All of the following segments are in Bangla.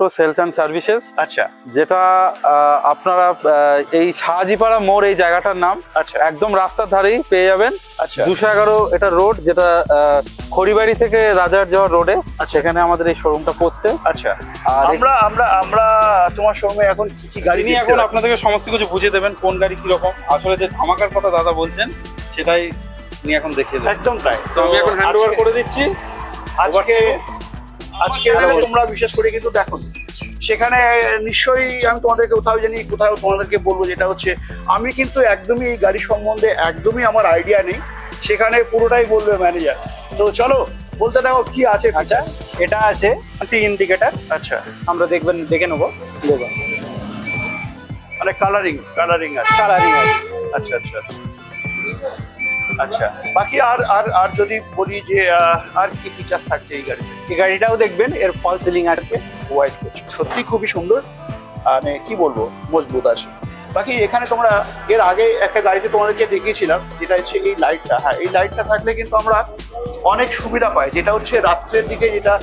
টোটো সেলস অ্যান্ড সার্ভিসেস আচ্ছা। যেটা আপনারা এই শাহাজিপাড়া মোড় এই জায়গাটার নাম আচ্ছা। একদম রাস্তার ধারেই পেয়ে যাবেন। আচ্ছা। দুশো এগারো এটা রোড যেটা খড়িবাড়ি থেকে রাজার যাওয়ার রোডে আচ্ছা। সেখানে আমাদের এই শোরুমটা পড়ছে। আচ্ছা। আর আমরা আমরা আমরা তোমার শোরুমে এখন কি কি গাড়ি দেখতে এখন? আপনাদেরকে সমস্ত কিছু বুঝিয়ে দেবেন কোন গাড়ি কীরকম। আসলে যে ধামাকার কথা দাদা বলছেন সেটাই উনি এখন দেখিয়ে দেবেন। একদম তাই। তো আমি এখন হ্যান্ড ওভার করে দিচ্ছি। আজকে আজকে তোমরা বিশেষ করে কিন্তু দেখো সেখানে নিশ্চয়ই আমি তোমাদেরকে কোথাও জানি কোথাও তোমাদেরকে বলব যেটা হচ্ছে আমি কিন্তু একদমই এই গাড়ি সম্বন্ধে একদমই আমার আইডিয়া নেই সেখানে পুরোটাই বলবে ম্যানেজার তো চলো বলতে দেখো কি আছে আচ্ছা এটা আছে সি ইন্ডিকেটার আচ্ছা। আমরা দেখবেন দেখে নেব। দেখুন মানে কালারিং কালারিং আছে। কালারিং আছে। আচ্ছা আচ্ছা আচ্ছা। বাকি আর আর আর যদি বলি যে আর কি ফিচার্স থাকছে এই গাড়িতে? এই গাড়িটাও দেখবেন এর ফল সিলিং আছে। হোয়াইট সত্যি খুবই সুন্দর। মানে কি বলব মজবুত আছে। বাকি এখানে তোমরা এর আগে একটা গাড়িতে তোমাদেরকে দেখিয়েছিলাম যেটা হচ্ছে এই লাইটটা হ্যাঁ এই লাইটটা থাকলে কিন্তু আমরা অনেক সুবিধা পাই। যেটা হচ্ছে রাত্রের দিকে যেটা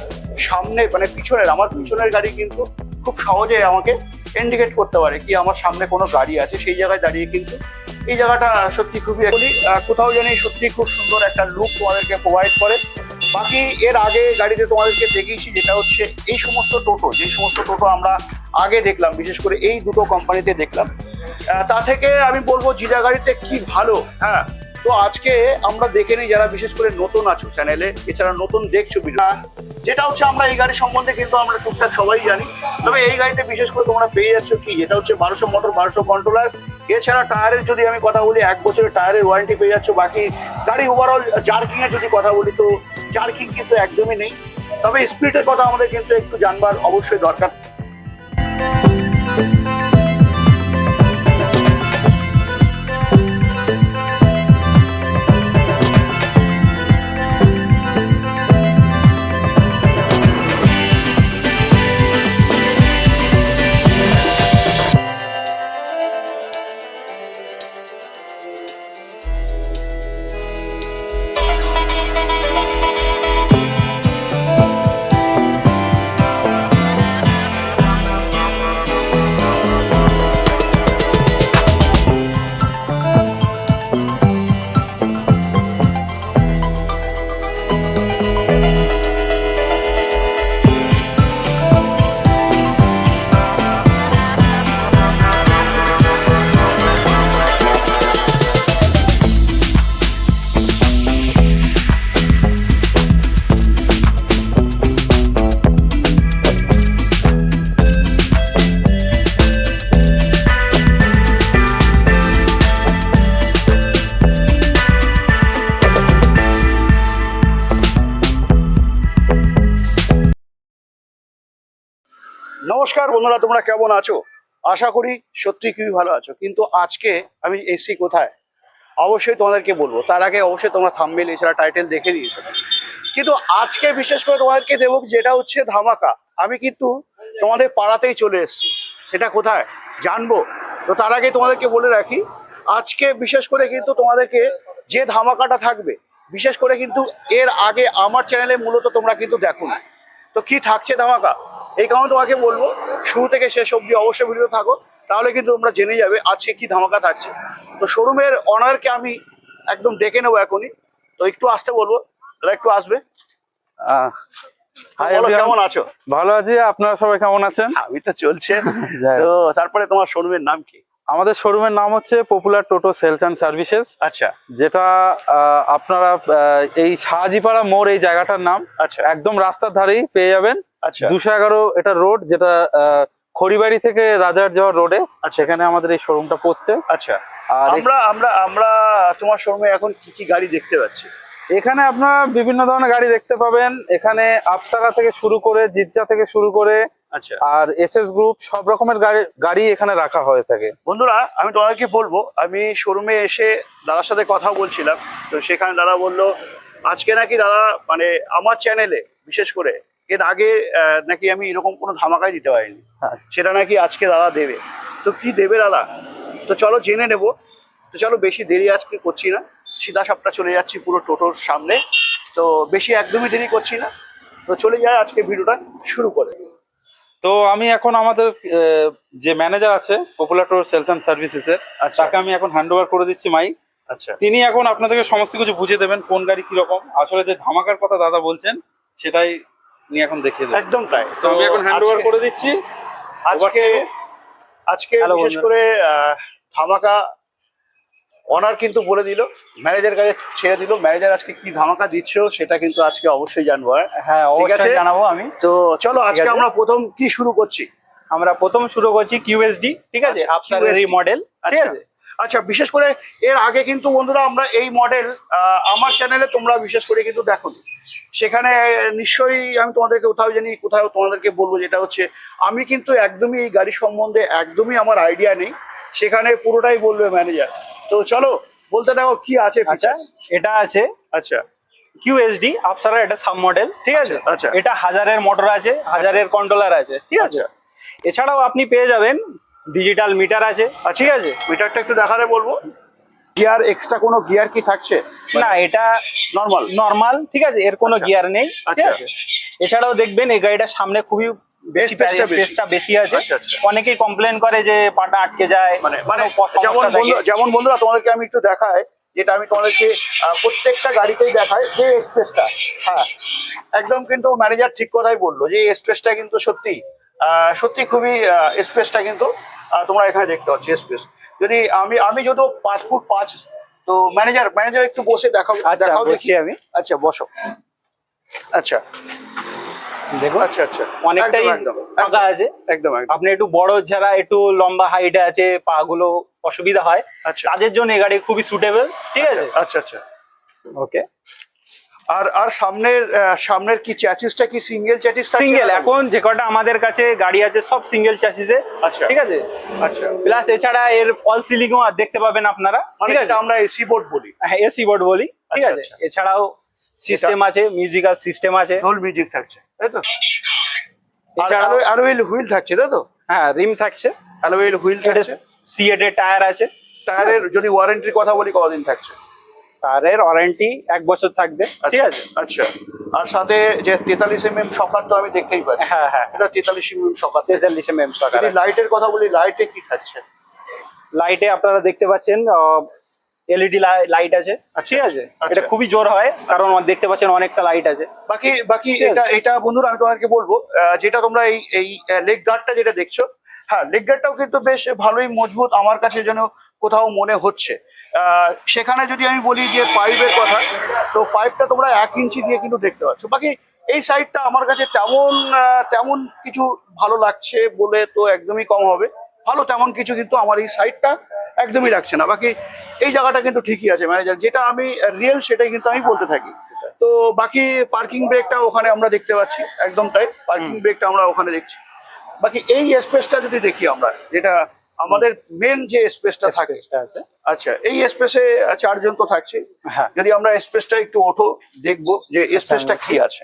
সামনে মানে পিছনের আমার পিছনের গাড়ি কিন্তু খুব সহজে আমাকে ইন্ডিকেট করতে পারে কি আমার সামনে কোনো গাড়ি আছে। সেই জায়গায় দাঁড়িয়ে কিন্তু এই জায়গাটা সত্যি খুবই কোথাও জানি সত্যি খুব সুন্দর একটা লুক তোমাদেরকে প্রোভাইড করে। বাকি এর আগে গাড়িতে তোমাদেরকে দেখিয়েছি যেটা হচ্ছে এই সমস্ত টোটো, যে সমস্ত টোটো আমরা আগে দেখলাম, বিশেষ করে এই দুটো কোম্পানিতে দেখলাম। তা থেকে আমি বলব জিজা গাড়িতে কি ভালো হ্যাঁ? তো আজকে আমরা দেখে নিই যারা বিশেষ করে নতুন আছো চ্যানেলে এছাড়া নতুন দেখছ ভিডিও যেটা হচ্ছে আমরা এই গাড়ি সম্বন্ধে কিন্তু আমরা টুকটাক সবাই জানি। তবে এই গাড়িতে বিশেষ করে তোমরা পেয়ে যাচ্ছ কি? যেটা হচ্ছে বারোশো মোটর বারোশো কন্ট্রোলার এছাড়া টায়ারের যদি আমি কথা বলি, এক বছরের টায়ারের ওয়ারেন্টি পেয়ে যাচ্ছ। বাকি গাড়ি ওভারঅল জার্কিং এর যদি কথা বলি, তো জার্কিং কিন্তু একদমই নেই। তবে স্পিডের কথা আমাদের কিন্তু একটু জানবার অবশ্যই দরকার। বন্ধুরা, তোমরা কেমন আছো? আশা করি সত্যি খুবই ভালো আছো। কিন্তু আজকে আমি এসি কোথায়? অবশ্যই তোমাদেরকে বলব। তার আগে অবশ্যই তোমরা থামবেল এছাড়া টাইটেল দেখে নিয়েছো। কিন্তু আজকে বিশেষ করে তোমাদেরকে দেবো যেটা হচ্ছে ধামাকা। আমি কিন্তু তোমাদের পাড়াতেই চলে এসেছি। সেটা কোথায়? জানব। তো তার আগে তোমাদেরকে বলে রাখি, আজকে বিশেষ করে কিন্তু তোমাদেরকে যে ধামাকাটা থাকবে, বিশেষ করে কিন্তু এর আগে আমার চ্যানেলে মূলত তোমরা কিন্তু দেখো না। তো কি থাকছে ধামাকা? এই কারণে তোমাকে বলব। শুরু থেকে শেষ অবধি অবশ্যই ভিডিও থাকো তাহলে কিন্তু তোমরা জেনে যাবে আজকে কি ধামাকা থাকছে। তো শোরুমের অনারকে আমি একদম ডেকে নেব এখনই। তো একটু আসতে বলব তারা একটু আসবে। কেমন আছো? ভালো আছি আপনারা সবাই কেমন আছেন? আমি তো চলছে। তো তারপরে তোমার শোরুমের নাম কি? আমাদের শোরুমের নাম হচ্ছে popular Toto sales and services আচ্ছা। যেটা আপনারা এই শাহাজিপাড়া মোড় এই জায়গাটার নাম। আচ্ছা। একদম রাস্তার ধারেই পেয়ে যাবেন। আচ্ছা। দুশো এগারো এটা রোড যেটা খড়িবাড়ি থেকে রাজার যাওয়ার রোডে আচ্ছা। সেখানে আমাদের এই শোরুমটা পড়ছে। আচ্ছা। আর আমরা আমরা আমরা তোমার শোরুমে এখন কি কি গাড়ি দেখতে পাচ্ছি? এখানে আপনারা বিভিন্ন ধরনের গাড়ি দেখতে পাবেন। এখানে আপসারা থেকে শুরু করে জিজ্জা থেকে শুরু করে আচ্ছা। আর এস এস গ্রুপ সব রকমের গাড়ি গাড়ি এখানে রাখা হয়ে থাকে। বন্ধুরা আমি তোমাদেরকে বলব আমি শোরুমে এসে দাদার সাথে কথা বলছিলাম তো সেখানে দাদা বলল আজকে নাকি দাদা মানে আমার চ্যানেলে বিশেষ করে এর আগে নাকি আমি এরকম কোনো ধামাকাই দিতে পারিনি। হ্যাঁ। সেটা নাকি আজকে দাদা দেবে। তো কি দেবে দাদা? তো চলো জেনে নেব। তো চলো বেশি দেরি আজকে করছি না। সিধা সাপটা চলে যাচ্ছি পুরো টোটোর সামনে। তো বেশি একদমই দেরি করছি না। তো চলে যায় আজকে ভিডিওটা শুরু করে। তো আমি এখন আমাদের যে ম্যানেজার আছে পপুলার টোর সেলস অ্যান্ড সার্ভিসেসের তাকে আমি এখন হ্যান্ড ওভার করে দিচ্ছি মাইক আচ্ছা। তিনি এখন আপনাদেরকে সমস্ত কিছু বুঝিয়ে দেবেন কোন গাড়ি কীরকম আসলে যে ধামাকার কথা দাদা বলছেন সেটাই উনি এখন দেখিয়ে দেবেন। একদম তাই। তো আমি এখন হ্যান্ড ওভার করে দিচ্ছি। আজকে আজকে বিশেষ করে ধামাকা অনার কিন্তু বলে দিল ম্যানেজার কাছে ছেড়ে দিল ম্যানেজার আজকে কি ধামাকা দিচ্ছ সেটা কিন্তু আজকে অবশ্যই জানব হ্যাঁ? হ্যাঁ। অবশ্যই জানাব আমি। তো চলো আজকে আমরা প্রথম কি শুরু করছি? আমরা প্রথম শুরু করছি কিউএসডি ঠিক আছে? আচ্ছা, আপসার QSD মডেল ঠিক আচ্ছা। আছে? আচ্ছা বিশেষ করে এর আগে কিন্তু বন্ধুরা আমরা এই মডেল আমার চ্যানেলে তোমরা বিশেষ করে কিন্তু দেখো সেখানে নিশ্চয়ই আমি তোমাদেরকে কোথাও জানি কোথাও তোমাদেরকে বলব যেটা হচ্ছে আমি কিন্তু একদমই এই গাড়ি সম্বন্ধে একদমই আমার আইডিয়া নেই। সেখানে পুরোটাই বলবে ম্যানেজার তো চলো বলতে দেখো কি আছে আচ্ছা এটা আছে আচ্ছা। কিউএসডি আপসারা এটা সাব মডেল ঠিক আছে? আচ্ছা, আচ্ছা। এটা হাজারের মোটর আছে হাজারের কন্ট্রোলার আছে ঠিক আছে? আচ্ছা। এছাড়াও আপনি পেয়ে যাবেন ডিজিটাল মিটার আছে ঠিক আছে? মিটারটা একটু দেখালে বলব? গিয়ার এক্সট্রা কোনো গিয়ার কি থাকছে? না এটা নর্মাল নর্মাল ঠিক আছে? এর কোনো আচ্ছা। গিয়ার নেই ঠিক আচ্ছা। আছে? এছাড়াও দেখবেন এই গাড়িটার সামনে খুবই স্পেসটা বেশি আছে। আচ্ছা, আচ্ছা। অনেকেই কমপ্লেন করে যে পাটা আটকে যায় মানে মানে যেমন। যেমন বন্ধুরা তোমাদেরকে আমি একটু দেখাই যেটা আমি তোমাদেরকে প্রত্যেকটা গাড়িতেই দেখাই যে স্পেসটা হ্যাঁ একদম কিন্তু ম্যানেজার ঠিক কথাই বলল যে স্পেসটা কিন্তু সত্যি সত্যি খুবই স্পেসটা কিন্তু তোমরা এখানে দেখতে পাচ্ছ স্পেস যদি আমি আমি যদিও পাঁচ ফুট পাঁচ তো ম্যানেজার ম্যানেজার একটু বসে দেখাও আচ্ছা দেখাও বলছি দেখি আমি। আচ্ছা বসো। আচ্ছা। দেখুন আচ্ছা আচ্ছা। অনেকটাই ফাঁকা আছে। একদম আপনি একটু বড় যারা একটু লম্বা হাইটে আছে পা গুলো অসুবিধা হয় আচ্ছা। তাদের জন্য এই গাড়ি খুবই সুটেবল ঠিক আছে? আচ্ছা আচ্ছা। ওকে আর আর সামনের সামনের কি চ্যাচিসটা কি সিঙ্গেল চ্যাচিস সিঙ্গেল এখন যে কটা আমাদের কাছে গাড়ি আছে সব সিঙ্গেল চাষিসে আচ্ছা। ঠিক আছে? আচ্ছা। প্লাস এছাড়া এর ফল সিলিংও দেখতে পাবেন আপনারা মানে ঠিক আছে আমরা এসি বোর্ড বলি। হ্যাঁ এসি বোর্ড বলি ঠিক আচ্ছা, আছে? আচ্ছা। এছাড়াও সিস্টেম আছে মিউজিক্যাল সিস্টেম আছে। ঢোল মিউজিক থাকছে। তাই তো? আর অ্যালোয়েল হুইল থাকছে তাই তো? হ্যাঁ রিম থাকছে। অ্যালোয়েল হুইল এটা থাকছে। সিএড এর টায়ার আছে। টায়ারের যদি ওয়ারেন্টির কথা বলি কতদিন থাকছে? টায়ারের ওয়ারেন্টি এক বছর থাকবে ঠিক আচ্ছা, আছে? আচ্ছা। আর সাথে যে তেতাল্লিশ এম এম সকার তো আমি দেখতেই পাচ্ছি। হ্যাঁ হ্যাঁ। এটা তেতাল্লিশ এম এম সকার তেতাল্লিশ এম এম যদি লাইটের কথা বলি লাইটে কি থাকছে? লাইটে আপনারা দেখতে পাচ্ছেন এলইডি লাইট আছে। আচ্ছা, ঠিক আছে? আচ্ছা। এটা খুবই জোর হয় কারণ দেখতে পাচ্ছেন অনেকটা লাইট আছে। বাকি বাকি এটা এটা বন্ধুরা আমি তোমাদেরকে বলব যেটা তোমরা এই এই লেগ গার্ডটা যেটা দেখছ হ্যাঁ লেগ গার্ডটাও কিন্তু বেশ ভালোই মজবুত আমার কাছে যেন কোথাও মনে হচ্ছে। সেখানে যদি আমি বলি যে পাইপের কথা তো পাইপটা তোমরা এক ইঞ্চি দিয়ে কিন্তু দেখতে পাচ্ছ। বাকি এই সাইডটা আমার কাছে তেমন তেমন কিছু ভালো লাগছে বলে তো একদমই কম হবে। ভালো তেমন কিছু কিন্তু আমার এই সাইডটা একদমই রাখছে না। বাকি এই জায়গাটা কিন্তু ঠিকই আছে ম্যানেজার যেটা আমি রিয়েল সেটাই কিন্তু আমি বলতে থাকি। তো বাকি পার্কিং ব্রেকটা ওখানে আমরা দেখতে পাচ্ছি একদম তাই পার্কিং ব্রেকটা আমরা ওখানে দেখছি। বাকি এই স্পেসটা যদি দেখি আমরা যেটা আমাদের মেন যে স্পেসটা থাকে। আচ্ছা এই স্পেসে চারজন তো থাকছে হ্যাঁ। যদি আমরা স্পেসটা একটু ওঠো দেখব যে স্পেসটা কি আছে।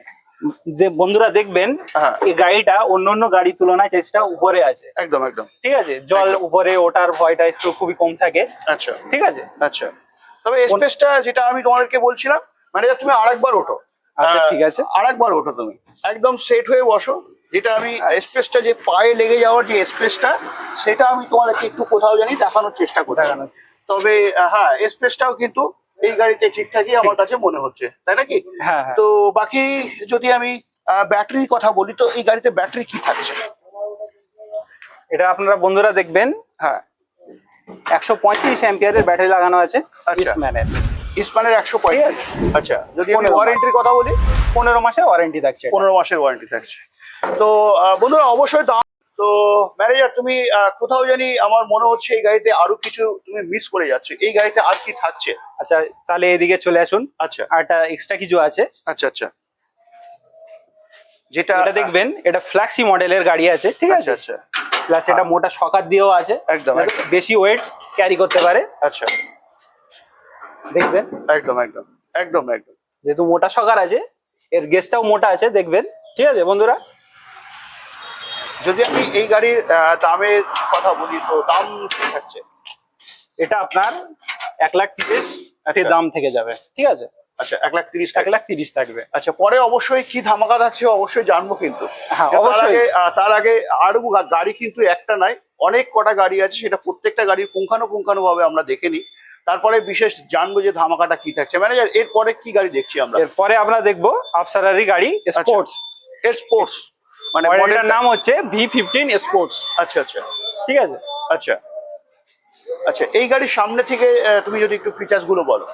যে বন্ধুরা দেখবেন হ্যাঁ। এই গাড়িটা অন্য অন্য গাড়ির তুলনায় চেষ্টা উপরে আছে। একদম একদম। ঠিক আছে? জল উপরে ওঠার ভয়টা একটু খুবই কম থাকে। আচ্ছা। ঠিক আছে? আচ্ছা। তবে স্পেসটা যেটা আমি তোমাদেরকে বলছিলাম মানে তুমি আরেকবার ওঠো। আচ্ছা ঠিক আছে। আরেকবার ওঠো তুমি। একদম সেট হয়ে বসো। যেটা আমি আচ্ছা। স্পেসটা যে পায়ে লেগে যাওয়ার যে স্পেসটা সেটা আমি তোমাদেরকে একটু কোথাও জানি দেখানোর চেষ্টা করছি। তবে হ্যাঁ স্পেসটাও কিন্তু এই গাড়িতে ঠিকঠাকই আমার কাছে মনে হচ্ছে তাই নাকি? হ্যাঁ হ্যাঁ। তো বাকি যদি আমি ব্যাটারির কথা বলি তো এই গাড়িতে ব্যাটারি কি থাকছে? এটা আপনারা বন্ধুরা দেখবেন। হ্যাঁ। একশো পঁয়ত্রিশ অ্যাম্পিয়ারের ব্যাটারি লাগানো আছে আচ্ছা। ইস্টম্যানের ইস্পানের একশো পঁয়ত্রিশ। আচ্ছা যদি আমি ওয়ারেন্টির কথা বলি? পনেরো মাসে ওয়ারেন্টি থাকছে পনেরো মাসের ওয়ারেন্টি থাকছে। তো বন্ধুরা অবশ্যই দাম তো ম্যানেজার তুমি কোথাও জানি আমার মনে হচ্ছে এই গাড়িতে আরও কিছু তুমি মিস করে যাচ্ছ। এই গাড়িতে আর কি থাকছে? আচ্ছা তাহলে এদিকে চলে আসুন। আচ্ছা। আর একটা এক্সট্রা কিছু আছে। আচ্ছা আচ্ছা। যেটা এটা দেখবেন এটা ফ্ল্যাক্সি মডেলের গাড়ি আছে ঠিক আচ্ছা আছে? আচ্ছা প্লাস এটা মোটা সকাত দিয়েও আছে। একদম, একদম। বেশি ওয়েট ক্যারি করতে পারে। আচ্ছা। দেখবেন। একদম একদম। একদম একদম। যেহেতু মোটা সকার আছে এর গেজটাও মোটা আছে দেখবেন। ঠিক আছে বন্ধুরা? যদি আমি এই গাড়ির দামের কথা বলি তো দাম কি থাকছে? এটা আপনার এক লাখ তিরিশ আচ্ছা। দাম থেকে যাবে ঠিক আছে? আচ্ছা এক লাখ তিরিশ এক টাকা লাখ তিরিশ থাকবে। আচ্ছা পরে অবশ্যই কি ধামাকা আছে অবশ্যই জানব কিন্তু। হ্যাঁ তার আগে তার আগে আরও গাড়ি কিন্তু একটা নাই অনেক কটা গাড়ি আছে সেটা প্রত্যেকটা গাড়ির পুঙ্খানুপুঙ্খানু ভাবে আমরা দেখে নিই। তারপরে বিশেষ জানব যে ধামাকাটা কি থাকছে। ম্যানেজার এরপরে কি গাড়ি দেখছি আমরা? এরপরে আমরা দেখব আফসারারি গাড়ি স্পোর্টস স্পোর্টস মানে মডেলটার নাম হচ্ছে ভি ফিফটিন স্পোর্টস আচ্ছা আচ্ছা। ঠিক আছে? আচ্ছা। আচ্ছা এই গাড়ির সামনে থেকে তুমি যদি একটু ফিচার্সগুলো বলো।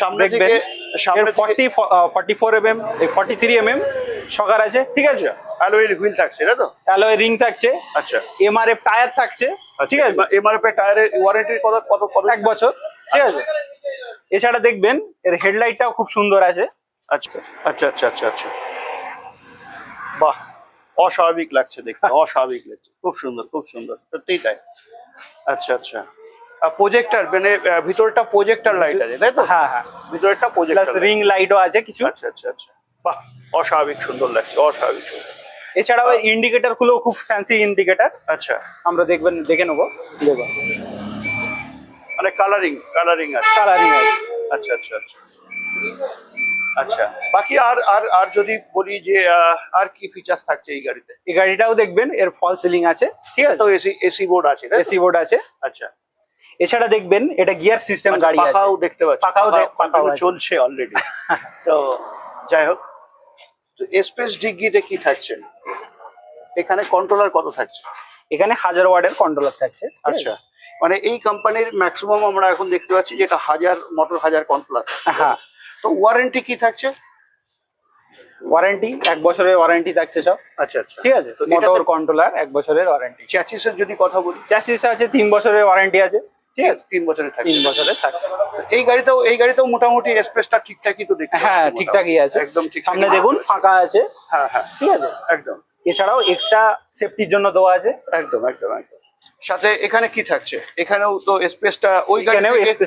সামনে দেখবেন থেকে এর সামনে থেকে forty forty four M M forty three M M shocker আছে ঠিক আছে? অ্যালোয়ের হুইল থাকছে তাই তো? অ্যালয় রিং থাকছে। আচ্ছা। এমআরএফ টায়ার থাকছে ঠিক আছে? এমআরএফ এর টায়ারের ওয়ারেন্টির কত কত কত এক বছর ঠিক আছে? এছাড়া দেখবেন এর হেডলাইটটাও খুব সুন্দর আছে। আচ্ছা আচ্ছা আচ্ছা আচ্ছা আচ্ছা। বাহ অস্বাভাবিক লাগছে দেখতে অস্বাভাবিক লাগছে। খুব সুন্দর খুব সুন্দর সত্যিই তাই। আচ্ছা আচ্ছা। প্রজেক্টর মানে ভিতরটা প্রজেক্টর লাইট আছে তাই তো? হ্যাঁ হ্যাঁ। ভিতরটা প্লাস রিং লাইটও আছে কিছু। আচ্ছা আচ্ছা আচ্ছা। বাহ অস্বাভাবিক সুন্দর লাগছে অস্বাভাবিক সুন্দর। এছাড়াও ইন্ডিকেটরগুলো খুব ফ্যান্সি ইন্ডিকেটর আচ্ছা। আমরা দেখবেন দেখে নেব। দেখো। মানে কালারিং কালারিং আছে। কালারিং আছে। আচ্ছা আচ্ছা আচ্ছা। আচ্ছা। বাকি আর আর আর যদি বলি যে আর কি ফিচার্স থাকছে এই গাড়িতে? এই গাড়িটাও দেখবেন এর ফল সিলিং আছে ঠিক আছে? তো এসি এসি বোর্ড আছে এসি বোর্ড আছে। আচ্ছা। এছাড়া দেখবেন এটা গিয়ার সিস্টেম আচ্ছা, গাড়ি আছে। পাখাও দেখতে পাচ্ছি। পাখাও পাখাও চলছে অলরেডি তো যাই হোক তো এসপেস ডিগ্রিতে কি থাকছে? এখানে কন্ট্রোলার কত থাকছে? এখানে হাজার ওয়ার্ডের কন্ট্রোলার থাকছে আচ্ছা। মানে এই কোম্পানির ম্যাক্সিমাম আমরা এখন দেখতে পাচ্ছি যেটা হাজার মোটর হাজার কন্ট্রোলার হ্যাঁ। তো ওয়ারেন্টি কি থাকছে? ওয়ারেন্টি এক বছরের ওয়ারেন্টি থাকছে সব। আচ্ছা আচ্ছা। ঠিক আছে? তো মোটর কন্ট্রোলার এক বছরের ওয়ারেন্টি চ্যাচিসের যদি কথা বলি। চ্যাসিস আছে তিন বছরের ওয়ারেন্টি আছে। ঠিক আছে? তিন বছরের থাকছে। তিন বছরের থাকছে। এই গাড়িতেও এই গাড়িতেও মোটামুটি স্পেসটা ঠিকঠাকই তো দেখতে হ্যাঁ ঠিকঠাকই আছে। একদম ঠিক সামনে দেখুন ফাঁকা আছে। হ্যাঁ হ্যাঁ। ঠিক আছে? একদম। এছাড়াও এক্সট্রা সেফটির জন্য দেওয়া আছে। একদম একদম একদম। সাথে এখানে কি থাকছে? এখানেও তো স্পেসটা ওই গাড়ি থেকে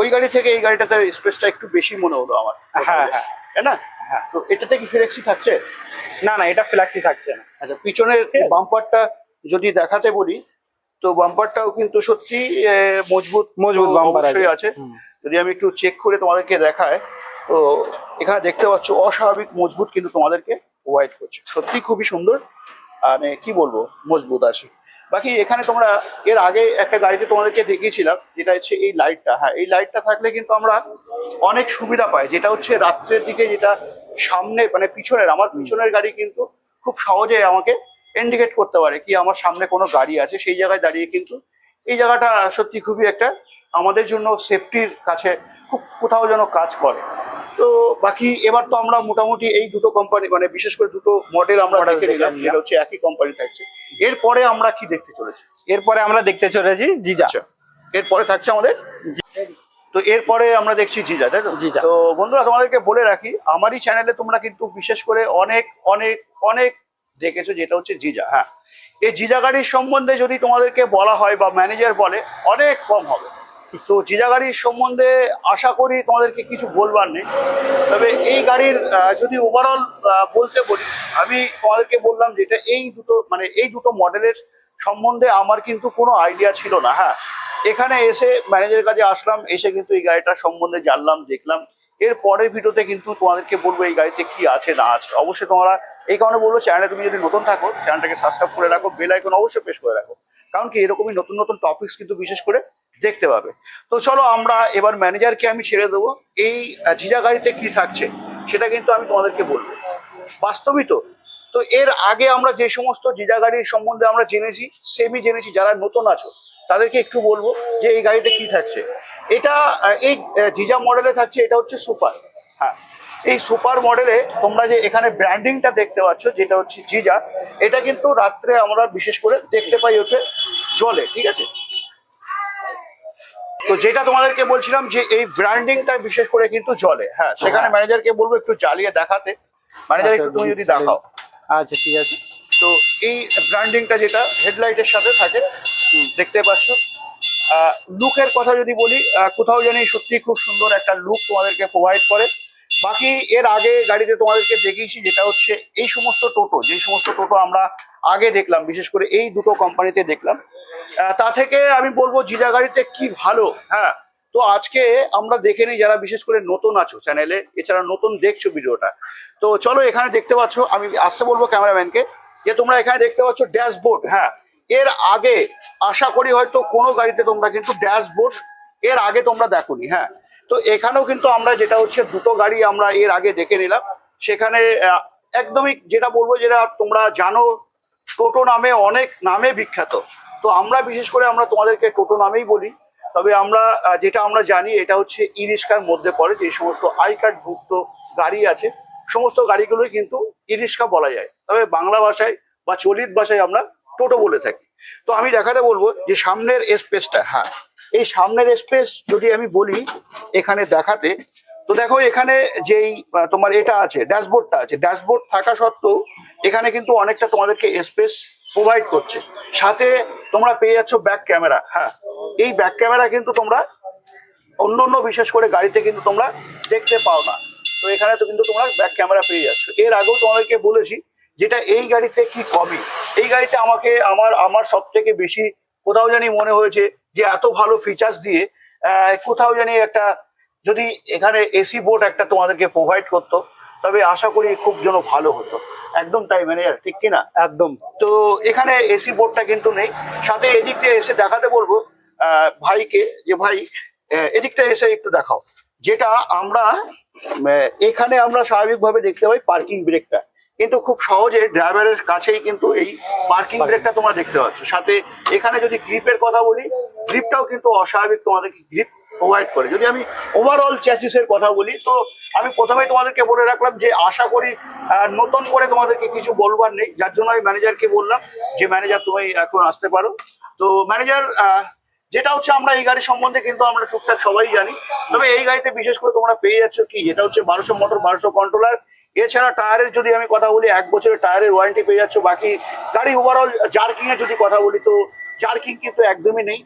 ওই গাড়ি থেকে এই গাড়িটাতে স্পেসটা একটু বেশি মনে হলো আমার। হ্যাঁ, হ্যাঁ। তাই না? হ্যাঁ। তো এটাতে কি ফ্লেক্সি থাকছে? না না এটা ফ্ল্যাক্সি থাকছে না। আচ্ছা পিছনের বাম্পারটা যদি দেখাতে বলি তো বাম্পারটাও কিন্তু সত্যি মজবুত মজবুত বাম্পার আছে। যদি আমি একটু চেক করে তোমাদেরকে দেখায় তো এখানে দেখতে পাচ্ছ অস্বাভাবিক মজবুত কিন্তু তোমাদেরকে প্রোভাইড করছে। সত্যি খুবই সুন্দর। মানে কি বলব মজবুত আছে। বাকি এখানে তোমরা এর আগে একটা গাড়িতে তোমাদেরকে দেখিয়েছিলাম যেটা হচ্ছে এই লাইটটা হ্যাঁ এই লাইটটা থাকলে কিন্তু আমরা অনেক সুবিধা পাই। যেটা হচ্ছে রাত্রের দিকে যেটা সামনে মানে পিছনের আমার পিছনের গাড়ি কিন্তু খুব সহজে আমাকে ইন্ডিকেট করতে পারে কি আমার সামনে কোনো গাড়ি আছে সেই জায়গায় দাঁড়িয়ে কিন্তু এই জায়গাটা সত্যি খুবই একটা আমাদের জন্য সেফটির কাছে খুব কোথাও যেন কাজ করে। তো বাকি এবার তো আমরা মোটামুটি এই দুটো কোম্পানি মানে বিশেষ করে দুটো মডেল আমরা দেখে নিলাম যেটা হচ্ছে একই কোম্পানি থাকছে এরপরে আমরা কি দেখতে চলেছি? এরপরে আমরা দেখতে চলেছি জিজা আচ্ছা এরপরে থাকছে আমাদের? তো এরপরে আমরা দেখছি জিজা তাই তো? জিজা। তো বন্ধুরা তোমাদেরকে বলে রাখি আমারই চ্যানেলে তোমরা কিন্তু বিশেষ করে অনেক অনেক অনেক দেখেছ যেটা হচ্ছে জিজা হ্যাঁ এই জিজা গাড়ির সম্বন্ধে যদি তোমাদেরকে বলা হয় বা ম্যানেজার বলে অনেক কম হবে। তো জিজা গাড়ির সম্বন্ধে আশা করি তোমাদেরকে কিছু বলবার নেই। তবে এই গাড়ির যদি ওভারঅল বলতে বলি, আমি তোমাদেরকে বললাম যেটা এই দুটো মানে এই দুটো মডেলের সম্বন্ধে আমার কিন্তু কোনো আইডিয়া ছিল না হ্যাঁ। এখানে এসে ম্যানেজারের কাছে আসলাম, এসে কিন্তু এই গাড়িটার সম্বন্ধে জানলাম, দেখলাম। এর পরের ভিডিওতে কিন্তু তোমাদেরকে বলব এই গাড়িতে কি আছে, না আছে। অবশ্যই তোমরা এই কারণে বলব চ্যানেলে তুমি যদি নতুন থাকো চ্যানেলটাকে সাবস্ক্রাইব করে রাখো বেল আইকন অবশ্যই প্রেস করে রাখো। কারণ কি, এরকমই নতুন নতুন টপিকস কিন্তু বিশেষ করে দেখতে পাবে। তো চলো আমরা এবার ম্যানেজারকে আমি ছেড়ে দেবো। এই জিজা গাড়িতে কি থাকছে সেটা কিন্তু আমি তোমাদেরকে বলব। বাস্তবিক তো। এর আগে আমরা যে সমস্ত জিজা গাড়ির সম্বন্ধে আমরা জেনেছি সেমি জেনেছি, যারা নতুন আছো, তাদেরকে একটু বলব যে এই গাড়িতে কি থাকছে। এটা এই জিজা মডেলে থাকছে, এটা হচ্ছে সুপার। হ্যাঁ এই সুপার মডেলে তোমরা যে এখানে ব্র্যান্ডিংটা দেখতে পাচ্ছ, যেটা হচ্ছে জিজা, এটা কিন্তু রাত্রে আমরা বিশেষ করে দেখতে পাই ওতে জলে, ঠিক আছে? তো যেটা তোমাদেরকে বলছিলাম যে এই ব্র্যান্ডিংটা বিশেষ করে কিন্তু জলে হ্যাঁ সেখানে। ম্যানেজারকে বলব একটু জ্বালিয়ে দেখাতে। ম্যানেজার একটু তুমি যদি দেখাও। আচ্ছা ঠিক আছে। তো এই ব্র্যান্ডিংটা যেটা হেডলাইটের সাথে থাকে দেখতে পাচ্ছ। লুকের কথা যদি বলি কোথাও জানি সত্যি খুব সুন্দর একটা লুক তোমাদেরকে প্রোভাইড করে। বাকি এর আগে গাড়িতে তোমাদেরকে দেখিয়েছি যেটা হচ্ছে এই সমস্ত টোটো যে সমস্ত টোটো আমরা আগে দেখলাম বিশেষ করে এই দুটো কোম্পানিতে দেখলাম। তা থেকে আমি বলব জিজা গাড়িতে কি ভালো হ্যাঁ? তো আজকে আমরা দেখে নিই যারা বিশেষ করে নতুন আছো চ্যানেলে এছাড়া নতুন দেখছ ভিডিওটা। তো চলো এখানে দেখতে পাচ্ছ, আমি আসতে বলব ক্যামেরাম্যানকে, যে তোমরা এখানে দেখতে পাচ্ছ ড্যাশবোর্ড হ্যাঁ? এর আগে আশা করি হয়তো কোনো গাড়িতে তোমরা কিন্তু ড্যাশবোর্ড এর আগে তোমরা দেখোনি হ্যাঁ? তো এখানেও কিন্তু আমরা যেটা হচ্ছে দুটো গাড়ি আমরা এর আগে দেখে নিলাম। সেখানে একদমই যেটা বলব যেটা তোমরা জানো টোটো নামে অনেক নামে বিখ্যাত। তো আমরা বিশেষ করে আমরা তোমাদেরকে টোটো নামেই বলি। তবে আমরা যেটা আমরা জানি, এটা হচ্ছে ই রিক্সার মধ্যে পড়ে, যে সমস্ত আই কার্ড ভুক্ত গাড়ি আছে। সমস্ত গাড়িগুলোই কিন্তু ই রিক্সা বলা যায়। তবে বাংলা ভাষায় বা চলিত ভাষায় আমরা টোটো বলে থাকি। তো আমি দেখাতে বলব যে সামনের স্পেসটা হ্যাঁ এই সামনের স্পেস যদি আমি বলি, এখানে দেখাতে তো দেখো, এখানে যেই তোমার এটা আছে, ড্যাশবোর্ডটা আছে। ড্যাশবোর্ড থাকা সত্ত্বেও এখানে কিন্তু অনেকটা তোমাদেরকে স্পেস প্রোভাইড করছে। সাথে তোমরা পেয়ে যাচ্ছ ব্যাক ক্যামেরা হ্যাঁ। এই ব্যাক ক্যামেরা কিন্তু তোমরা অন্য অন্য বিশেষ করে গাড়িতে কিন্তু তোমরা দেখতে পাও না। তো এখানে তো কিন্তু তোমরা ব্যাক ক্যামেরা পেয়ে যাচ্ছ। এর আগেও তোমাদেরকে বলেছি যেটা এই গাড়িতে কি কমই এই গাড়িটা আমাকে, আমার আমার সব থেকে বেশি কোথাও জানি মনে হয়েছে যে এত ভালো ফিচার্স দিয়ে কোথাও জানি একটা যদি এখানে এসি বোর্ড একটা তোমাদেরকে প্রোভাইড করতো তবে আশা করি খুব যেন ভালো হতো। একদম তাই ম্যানেজার ঠিক কিনা? একদম। তো এখানে এসি বোর্ডটা কিন্তু নেই। সাথে এদিকটা এসে দেখাতে বলব ভাইকে যে ভাই এদিকটা এসে একটু দেখাও। যেটা আমরা এখানে আমরা স্বাভাবিকভাবে দেখতে পাই পার্কিং ব্রেকটা কিন্তু খুব সহজে ড্রাইভারের কাছেই কিন্তু এই পার্কিং ব্রেকটা তোমরা দেখতে পাচ্ছ। সাথে এখানে যদি গ্রিপের কথা বলি গ্রিপটাও কিন্তু অস্বাভাবিক তোমাদেরকে গ্রিপ প্রোভাইড করে। যদি আমি ওভারঅল চ্যাসিসের কথা বলি, তো আমি প্রথমেই তোমাদেরকে বলে রাখলাম যে আশা করি নতুন করে তোমাদেরকে কিছু বলবার নেই। যার জন্য আমি ম্যানেজারকে বললাম যে ম্যানেজার তুমি এখন আসতে পারো। তো ম্যানেজার যেটা হচ্ছে আমরা এই গাড়ি সম্বন্ধে কিন্তু আমরা টুকটাক সবাই জানি। তবে এই গাড়িতে বিশেষ করে তোমরা পেয়ে যাচ্ছ কি? যেটা হচ্ছে বারোশো মোটর বারোশো কন্ট্রোলার এছাড়া টায়ারের যদি আমি কথা বলি, এক বছরের টায়ারের ওয়ারেন্টি পেয়ে যাচ্ছ। বাকি গাড়ি ওভারঅল জার্কিং এর যদি কথা বলি, তো জার্কিং কিন্তু একদমই নেই।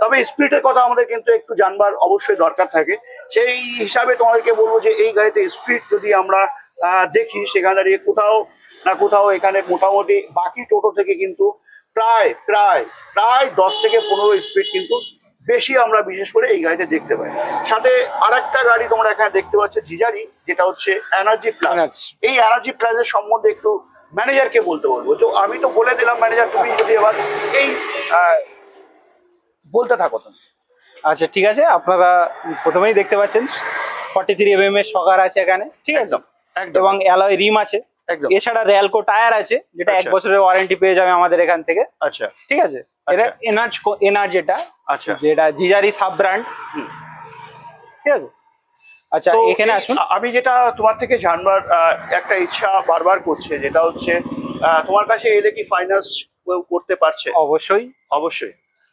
তবে স্পিডের কথা আমাদের কিন্তু একটু জানবার অবশ্যই দরকার থাকে। সেই হিসাবে তোমাদেরকে বলব যে এই গাড়িতে স্পিড যদি আমরা দেখি সেখানে দাঁড়িয়ে কোথাও না কোথাও এখানে মোটামুটি বাকি টোটো থেকে কিন্তু প্রায় প্রায় প্রায় দশ থেকে পনেরো স্পিড কিন্তু বেশি আমরা বিশেষ করে এই গাড়িতে দেখতে পাই। সাথে আরেকটা গাড়ি তোমরা এখানে দেখতে পাচ্ছ জিজারি যেটা হচ্ছে এনার্জি প্লাস এই এনার্জি প্লাসের সম্বন্ধে একটু ম্যানেজারকে বলতে বলব। তো আমি তো বলে দিলাম ম্যানেজার তুমি যদি এবার এই বলতে থাকো তুমি। আচ্ছা ঠিক আছে আপনারা প্রথমেই দেখতে পাচ্ছেন ফর্টি থ্রি এম এর সকার আছে এখানে ঠিক আছে? এবং অ্যালয় রিম আছে। এছাড়া র্যালকো টায়ার আছে যেটা এক আচ্ছা। বছরের ওয়ারেন্টি পেয়ে যাবে আমাদের এখান থেকে। আচ্ছা। ঠিক আছে? এটা আচ্ছা। এনার্জ এনার যেটা আচ্ছা। যেটা জিজারি সাব ব্র্যান্ড। ঠিক আছে? আচ্ছা এখানে আসুন। আমি যেটা তোমার থেকে জানবার একটা ইচ্ছা বারবার করছে যেটা হচ্ছে তোমার কাছে এলে কি ফাইন্যান্স করতে পারছে? অবশ্যই। অবশ্যই।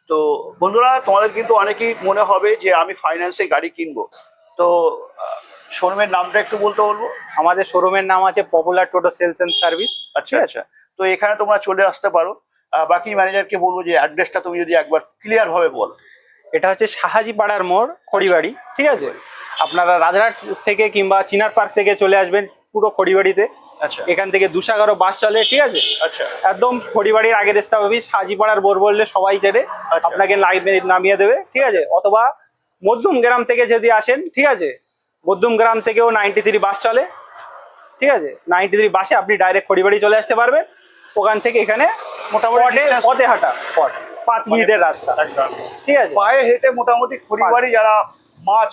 তো বন্ধুরা তোমাদের কিন্তু অনেকেই মনে হবে যে আমি ফাইন্যান্সে গাড়ি কিনবো। তো শোরুমের নামটা একটু বলতে বলব? আমাদের শোরুমের নাম আছে popular Toto sales and service আচ্ছা আচ্ছা। তো এখানে তোমরা চলে আসতে পারো। বাকি ম্যানেজারকে বলব যে অ্যাড্রেসটা তুমি যদি একবার ক্লিয়ার ভাবে বল। এটা হচ্ছে সাহাজি পাড়ার মোড় খড়িবাড়ি। ঠিক আছে? আপনারা রাজরাট থেকে কিংবা চিনার পার্ক থেকে চলে আসবেন পুরো খড়িবাড়িতে। এখান থেকে দুশো এগারো বাস চলে ঠিক আছে? আচ্ছা। একদম খড়িবাড়ির আগের স্টপ অফিস সাজিপাড়ার বোর বললে সবাই চেনে আচ্ছা। আপনাকে লাইনে নামিয়ে দেবে ঠিক আছে? অথবা মধ্যম গ্রাম থেকে যদি আসেন ঠিক আছে? মধ্যম গ্রাম থেকেও নাইনটি থ্রি বাস চলে ঠিক আছে? নাইনটি থ্রি বাসে আপনি ডাইরেক্ট খড়িবাড়ি চলে আসতে পারবেন। ওখান থেকে এখানে মোটামুটি পথে হাঁটা পথ। পাঁচ মিনিটের রাস্তা। ঠিক আছে? পায়ে হেঁটে মোটামুটি খড়িবাড়ি যারা মাছ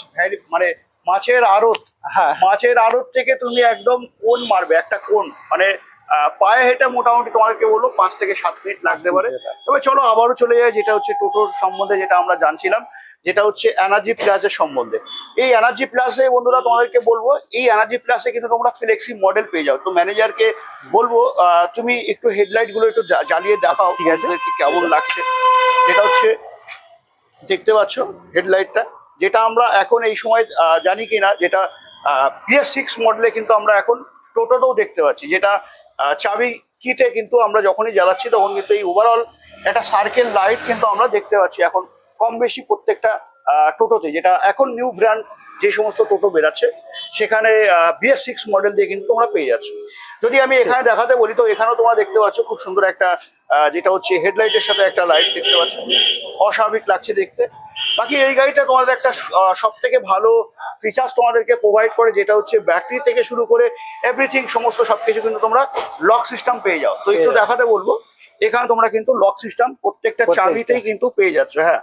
মানে মাছের আড়ত। হ্যাঁ। মাছের আড়ত থেকে তুমি একদম কোন মারবে? একটা কোন? মানে পায়ে হেঁটে মোটামুটি তোমাকে বলল পাঁচ থেকে সাত মিনিট লাগতে পারে। তবে চলো আবারও চলে যাই যেটা হচ্ছে টোটোর সম্বন্ধে যেটা আমরা জানছিলাম যেটা হচ্ছে এনার্জি প্লাসের সম্বন্ধে। এই এনার্জি প্লাসে বন্ধুরা তোমাদেরকে বলব এই এনার্জি প্লাসে কিন্তু তোমরা ফ্লেক্সি মডেল পেয়ে যাও। তো ম্যানেজারকে বলব আহ, তুমি একটু হেডলাইটগুলো একটু জ্বালিয়ে দেখাও ঠিক আছে। কেমন লাগছে। যেটা হচ্ছে দেখতে পাচ্ছ হেডলাইটটা? যেটা আমরা এখন এই সময় জানি কিনা যেটা বিএস সিক্স মডেলে কিন্তু আমরা এখন টোটোতেও দেখতে পাচ্ছি যেটা চাবি কিতে কিন্তু আমরা যখনই জ্বালাচ্ছি তখন কিন্তু এই ওভারঅল একটা সার্কেল লাইট কিন্তু আমরা দেখতে পাচ্ছি এখন কম বেশি প্রত্যেকটা টোটোতে যেটা এখন নিউ ব্র্যান্ড যে সমস্ত টোটো বেরাচ্ছে সেখানে বিএস সিক্স মডেল দিয়ে কিন্তু তোমরা পেয়ে যাচ্ছ। যদি আমি এখানে দেখাতে বলি তো এখানেও তোমরা দেখতে পাচ্ছ খুব সুন্দর একটা যেটা হচ্ছে হেডলাইটের সাথে একটা লাইট দেখতে পাচ্ছ। অস্বাভাবিক লাগছে দেখতে। বাকি এই গাড়িটা তোমাদের একটা সব থেকে ভালো ফিচার্স তোমাদেরকে প্রোভাইড করে যেটা হচ্ছে ব্যাটারি থেকে শুরু করে এভরিথিং সমস্ত সবকিছু কিন্তু তোমরা লক সিস্টেম পেয়ে যাও। তো একটু দেখাতে বলব এখানে তোমরা কিন্তু লক সিস্টেম প্রত্যেকটা। চাবিতেই কিন্তু পেয়ে যাচ্ছ হ্যাঁ।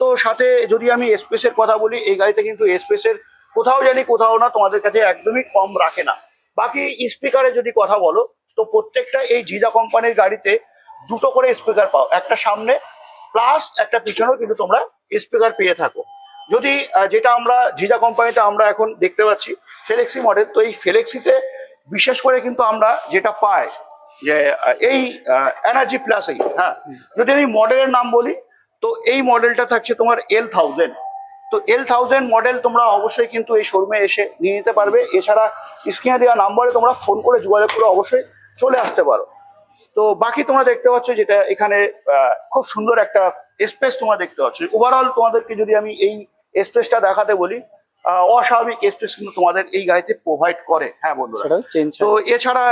তো সাথে যদি আমি এসপেসের কথা বলি এই গাড়িতে কিন্তু এসপেসের কোথাও জানি কোথাও না তোমাদের কাছে একদমই কম রাখে না। বাকি স্পিকারে যদি কথা বলো তো প্রত্যেকটা এই জিজা কোম্পানির গাড়িতে দুটো করে স্পিকার পাও একটা সামনে প্লাস একটা পিছনেও কিন্তু তোমরা স্পিকার পেয়ে থাকো। যদি যেটা আমরা জিজা কোম্পানিতে আমরা এখন দেখতে পাচ্ছি ফেলেক্সি মডেল তো এই ফেলেক্সিতে বিশেষ করে কিন্তু আমরা যেটা পাই যে এই এনার্জি প্লাস এই হ্যাঁ। যদি আমি মডেলের নাম বলি, তো এই মডেলটা থাকছে তোমার এল থাউজেন্ড তো এল থাউজেন্ড মডেল তোমরা অবশ্যই কিন্তু এই শোরুমে এসে নিয়ে নিতে পারবে। এছাড়া স্ক্রিনে দেওয়া নাম্বারে তোমরা ফোন করে যোগাযোগ করে অবশ্যই চলে আসতে পারো। তো বাকি তোমরা দেখতে পাচ্ছ যেটা এখানে খুব সুন্দর একটা স্পেস তোমরা দেখতে পাচ্ছ। ওভারঅল তোমাদেরকে যদি আমি এই স্পেসটা দেখাতে বলি অস্বাভাবিক স্পেস কিন্তু তোমাদের এই গাড়িতে প্রোভাইড করে। হ্যাঁ বন্ধুরা। তো এছাড়া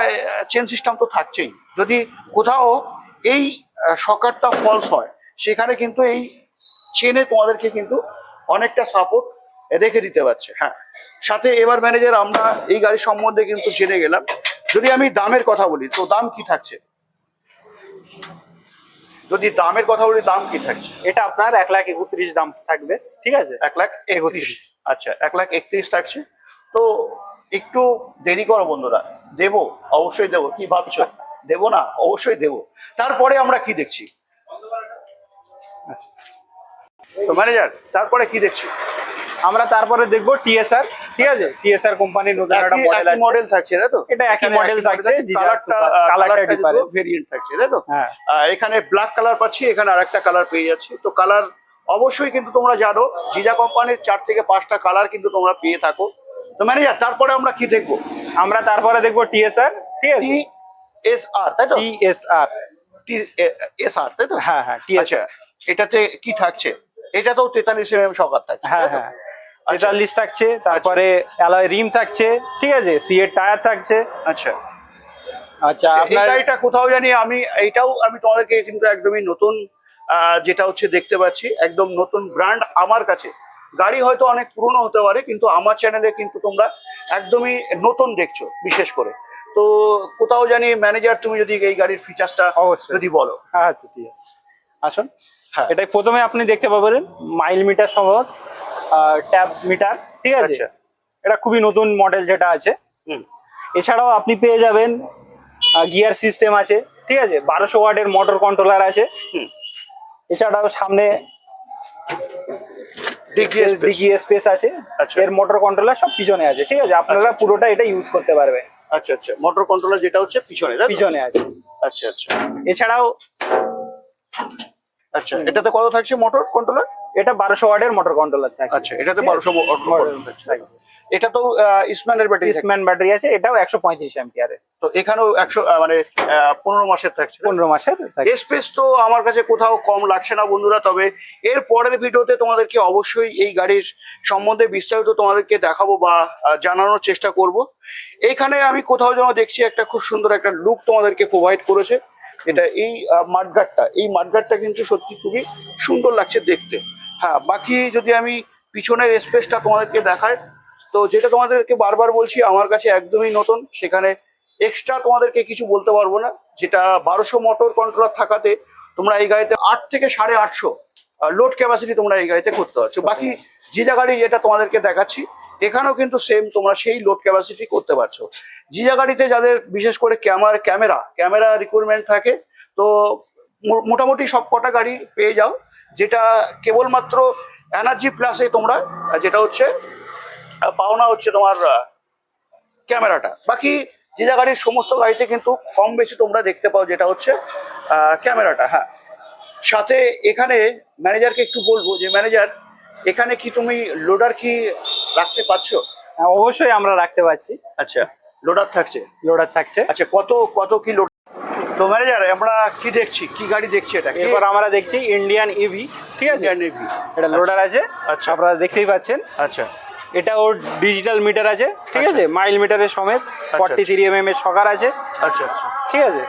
চেন সিস্টেম তো থাকছেই। যদি কোথাও এই সকারটা ফলস হয় সেখানে কিন্তু এই চেনে তোমাদেরকে কিন্তু অনেকটা সাপোর্ট রেখে দিতে পারছে। হ্যাঁ। সাথে এবার ম্যানেজার আমরা এই গাড়ি সম্বন্ধে কিন্তু জেনে গেলাম। যদি আমি দামের কথা বলি তো দাম কি থাকছে? যদি দামের কথা বলি দাম কি থাকছে? এটা আপনার এক লাখ একত্রিশ দাম থাকবে ঠিক আছে? এক লাখ একত্রিশ। আচ্ছা এক লাখ একত্রিশ থাকছে। তো একটু দেরি করো বন্ধুরা। দেব অবশ্যই দেব। কি ভাবছ? দেব না? অবশ্যই দেব। তারপরে আমরা কি দেখছি? আচ্ছা। তো ম্যানেজার তারপরে কি দেখছি? আমরা তারপরে দেখব টিএসআর ঠিক আছে? টিএসআর কোম্পানির নতুন একটা মডেল আছে। মডেল থাকছে তাই তো? এটা একই model থাকছে, কালারটা difference। ভেরিয়েন্ট থাকছে তাই তো? হ্যাঁ। এখানে ব্ল্যাক কালার পাচ্ছি এখানে আরেকটা কালার পেয়ে যাচ্ছি। তো কালার অবশ্যই কিন্তু তোমরা জানো জিজা কোম্পানির চার থেকে পাঁচটা কালার কিন্তু তোমরা পেয়ে থাকো। তো ম্যানেজার তারপরে আমরা কি দেখব? আমরা তারপরে দেখব টিএসআর ঠিক আছে? টি এস আর তাই তো? টিএসআর টি এস আর তাই তো? হ্যাঁ হ্যাঁ টিএসআর আচ্ছা এটাতে কি থাকছে? এটাতেও তেতাল্লিশ এম এম সকার থাকছে হ্যাঁ হ্যাঁ। তেতাল্লিশ থাকছে তারপরে অ্যালয় রিম থাকছে ঠিক আছে? সিএর টায়ার থাকছে। আচ্ছা। আচ্ছা আপনার গাড়িটা কোথাও জানি আমি এইটাও আমি তোমাদেরকে কিন্তু একদমই নতুন যেটা হচ্ছে দেখতে পাচ্ছি একদম নতুন ব্র্যান্ড আমার কাছে। গাড়ি হয়তো অনেক পুরনো হতে পারে কিন্তু আমার চ্যানেলে কিন্তু তোমরা একদমই নতুন দেখছ বিশেষ করে। তো কোথাও জানি ম্যানেজার তুমি যদি এই গাড়ির ফিচার্সটা যদি বলো। আচ্ছা ঠিক আছে। আসুন। হ্যাঁ। এটাই প্রথমে আপনি দেখতে পাবেন মাইল মিটার সম্ভবত ট্যাব মিটার ঠিক আছে? আচ্ছা। এটা খুবই নতুন মডেল যেটা আছে। হুম। এছাড়াও আপনি পেয়ে যাবেন গিয়ার সিস্টেম আছে ঠিক আছে? বারোশো ওয়ার্ডের মোটর কন্ট্রোলার আছে। হুম। এছাড়াও সামনে ডিগি। স্পেস আছে। আচ্ছা। এর মোটর কন্ট্রোলার সব পিছনে আছে ঠিক আছে? আপনারা আচ্ছা। পুরোটা এটা ইউজ করতে পারবেন। আচ্ছা আচ্ছা। মোটর কন্ট্রোলার যেটা হচ্ছে পিছনে পিছনে আছে। আচ্ছা আচ্ছা। এছাড়াও আচ্ছা এটাতে কত থাকছে মোটর কন্ট্রোলার এটা বারোশো ওয়ার্ডের মোটর কন্ট্রোলার থাকছে। আচ্ছা এটাতে বারোশো। এটা তো ইসম্যানের ব্যাটারি ইসম্যান ব্যাটারি আছে এটাও একশো পঁয়ত্রিশ অ্যাম্পিয়ারের তো এখানেও একশো মানে পনেরো মাসের থাকছে পনেরো মাসের। স্পেস তো আমার কাছে কোথাও কম লাগছে না বন্ধুরা তবে এর পরের ভিডিওতে তোমাদেরকে অবশ্যই এই গাড়ির সম্বন্ধে বিস্তারিত তোমাদেরকে দেখাবো বা জানানোর চেষ্টা করব। এইখানে আমি কোথাও যেন দেখছি একটা খুব সুন্দর একটা লুক তোমাদেরকে প্রোভাইড করেছে। এটা এই মাঠঘাটটা এই মাঠঘাটটা কিন্তু সত্যি খুবই সুন্দর লাগছে দেখতে। হ্যাঁ বাকি যদি আমি পিছনের স্পেসটা তোমাদেরকে দেখাই, তো যেটা তোমাদেরকে বারবার বলছি, আমার কাছে একদমই নতুন, সেখানে এক্সট্রা তোমাদেরকে কিছু বলতে পারব না, যেটা বারোশো মোটর কন্ট্রোলার থাকাতে তোমরা এই গাড়িতে আট থেকে সাড়ে আটশো লোড ক্যাপাসিটি তোমরা এই গাড়িতে করতে পারছ। বাকি জিজা গাড়ি যেটা তোমাদেরকে দেখাচ্ছি, এখানেও কিন্তু সেম তোমরা সেই লোড ক্যাপাসিটি করতে পারছ। জিজা গাড়িতে যাদের বিশেষ করে ক্যামেরা ক্যামেরা ক্যামেরা রিকোয়ারমেন্ট থাকে, তো মোটামুটি সব কটা গাড়ি পেয়ে যাও। যেটা কেবলমাত্র এনার্জি প্লাসে তোমরা যেটা হচ্ছে পাওনা হচ্ছে তোমার ক্যামেরাটা। বাকি যে যা গাড়ির সমস্ত গাড়িতে কিন্তু কম বেশি তোমরা দেখতে পাও যেটা হচ্ছে ক্যামেরাটা হ্যাঁ। সাথে এখানে ম্যানেজারকে একটু বলব যে ম্যানেজার এখানে কি তুমি লোডার কি রাখতে পারছ? হ্যাঁ, অবশ্যই আমরা রাখতে পারছি। আচ্ছা লোডার থাকছে? লোডার থাকছে। আচ্ছা কত কত কি লোড তো ম্যানেজার আমরা কি দেখছি? কি গাড়ি দেখছি এটা? এরপর আমরা দেখছি ইন্ডিয়ান ইভি ঠিক আছে? Indian Navy। এটা লোডার আছে আচ্ছা। আপনারা দেখতেই পাচ্ছেন। আচ্ছা। এটা ওর ডিজিটাল মিটার আছে ঠিক আছে? মাইল মিটারের সমেত ফর্টি থ্রি এম এম এর সকার আছে আচ্ছা আচ্ছা। ঠিক আছে?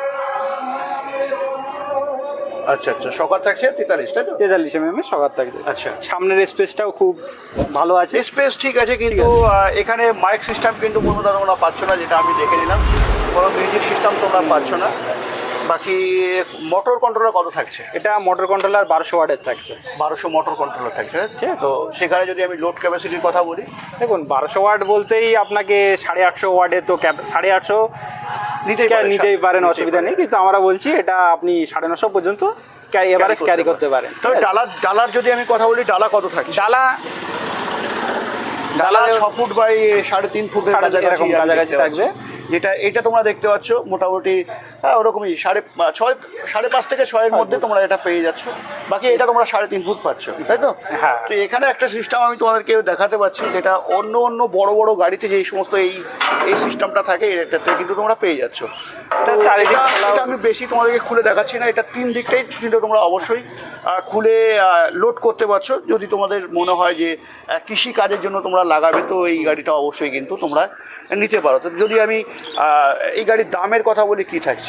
আচ্ছা আচ্ছা। সকার থাকছে তেতাল্লিশ তাই তো? তেতাল্লিশ এম এম এর সকার থাকছে। আচ্ছা। সামনের স্পেসটাও খুব ভালো আছে। স্পেস ঠিক আছে কিন্তু এখানে মাইক সিস্টেম কিন্তু বন্ধুরা তোমরা পাচ্ছ না যেটা আমি দেখে নিলাম। কোনো মিউজিক সিস্টেম তোমরা পাচ্ছ না। বাকি মোটর কন্ট্রোলার কত থাকছে? এটা মোটর কন্ট্রোলার বারোশো ওয়াটের থাকছে। বারোশো মোটর কন্ট্রোলার থাকছে। তো সেখানে যদি আমি লোড ক্যাপাসিটির কথা বলি? দেখুন বারোশো ওয়াট বলতেই আপনাকে সাড়ে আটশো ওয়াটে তো সাড়ে আটশো নিতেই পারেন, অসুবিধা নেই। কিন্তু আমরা বলছি এটা আপনি সাড়ে নশো পর্যন্ত এভারেজ ক্যারি করতে পারেন। তো ডালার ডালার যদি আমি কথা বলি ডালা কত থাকছে? ডালা ডালা ডালা ছ ফুট বাই সাড়ে তিন ফুটের সাড়ে কাছাকাছি। থাকবে। যেটা এটা তোমরা দেখতে পাচ্ছ মোটামুটি হ্যাঁ ওরকমই। সাড়ে ছয় সাড়ে পাঁচ থেকে ছয়ের মধ্যে তোমরা এটা পেয়ে যাচ্ছ। বাকি এটা তোমরা সাড়ে তিন ফুট পাচ্ছ তাই তো? হ্যাঁ। তো এখানে একটা সিস্টেম আমি তোমাদেরকে দেখাতে পাচ্ছি যেটা অন্য অন্য বড় বড় গাড়িতে যেই সমস্ত এই এই সিস্টেমটা থাকে এটাতে কিন্তু তোমরা পেয়ে যাচ্ছ। তো এটা এটা- আমি বেশি তোমাদেরকে খুলে দেখাচ্ছি না এটা তিন দিকটাই কিন্তু তোমরা অবশ্যই খুলে লোড করতে পারছ। যদি তোমাদের মনে হয় যে কৃষি কাজের জন্য তোমরা লাগাবে তো এই গাড়িটা অবশ্যই কিন্তু তোমরা নিতে পারো। তো যদি আমি এই গাড়ির দামের কথা বলি কি থাকছে?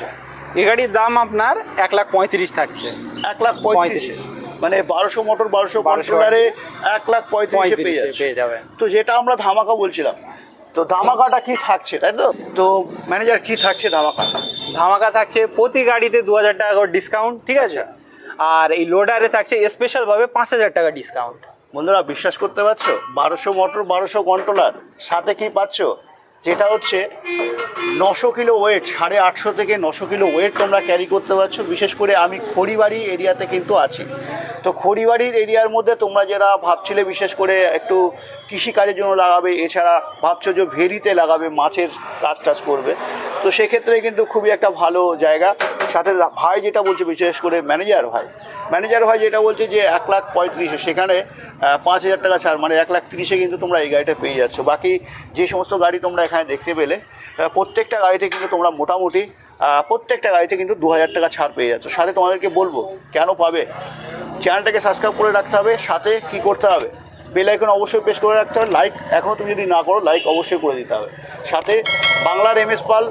এই গাড়ির দাম আপনার এক লাখ পঁয়ত্রিশ থাকছে। এক লাখ পঁয়ত্রিশ। মানে বারোশো মোটর বারোশো 1200 কন্ট্রোলারে এক লাখ পঁয়ত্রিশে পেয়ে যাবে। তো যেটা আমরা ধামাকা বলছিলাম তো ধামাকাটা কি থাকছে তাই তো? তো ম্যানেজার কি থাকছে ধামাকা? ধামাকা থাকছে প্রতি গাড়িতে দু হাজার টাকা করে ডিসকাউন্ট ঠিক আছে? আর এই লোডারে থাকছে স্পেশালভাবে পাঁচ হাজার টাকা ডিসকাউন্ট বন্ধুরা বিশ্বাস করতে পারছ? বারোশো মোটর বারোশো কন্ট্রোলার সাথে কি পাচ্ছ? যেটা হচ্ছে নশো কিলো ওয়েট সাড়ে আটশো থেকে নশো কিলো ওয়েট তোমরা ক্যারি করতে পারছ। বিশেষ করে আমি খড়িবাড়ি এরিয়াতে কিন্তু আছি। তো খড়িবাড়ির এরিয়ার মধ্যে তোমরা যারা ভাবছিলে বিশেষ করে একটু কৃষিকাজের জন্য লাগাবে, এছাড়া ভাবছ যে ভেরিতে লাগাবে, মাছের কাজ টাজ করবে, তো সেক্ষেত্রে কিন্তু খুবই একটা ভালো জায়গা। সাথে ভাই যেটা বলছে, বিশেষ করে ম্যানেজার ভাই ম্যানেজার ভাই যেটা বলছে যে এক লাখ পঁয়ত্রিশে, সেখানে পাঁচ হাজার টাকা ছাড় মানে এক লাখ তিরিশে কিন্তু তোমরা এই গাড়িটা পেয়ে যাচ্ছ। বাকি যে সমস্ত গাড়ি তোমরা এখানে দেখতে পেলে প্রত্যেকটা গাড়িতে কিন্তু তোমরা মোটামুটি প্রত্যেকটা গাড়িতে কিন্তু দু হাজার টাকা ছাড় পেয়ে যাচ্ছ। সাথে তোমাদেরকে বলব, কেন পাবে? চ্যানেলটাকে সাবস্ক্রাইব করে রাখতে হবে, সাথে কি করতে হবে? বেল আইকন অবশ্যই প্রেস করে রাখতে হবে। লাইক এখনও তুমি যদি না করো লাইক অবশ্যই করে দিতে হবে। সাথে বাংলার এম এস পাল,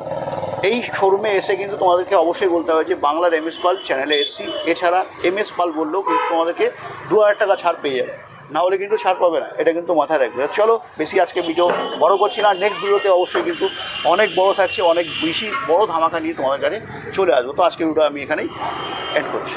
এই শোরুমে এসে কিন্তু তোমাদেরকে অবশ্যই বলতে হবে যে বাংলার এম এস পাল চ্যানেলে এসছি। এছাড়া এম এস পাল বললেও কিন্তু তোমাদেরকে দু হাজার টাকা ছাড় পেয়ে যাবে। না হলে কিন্তু ছাড় পাবে না। এটা কিন্তু মাথায় রাখবে। চলো, বেশি আজকে ভিডিও বড় করছি না। নেক্সট ভিডিওতে অবশ্যই কিন্তু অনেক বড় থাকছে, অনেক বেশি বড় ধামাকা নিয়ে তোমাদের কাছে চলে আসব। তো আজকে ভিডিও আমি এখানেই এন্ড করছি।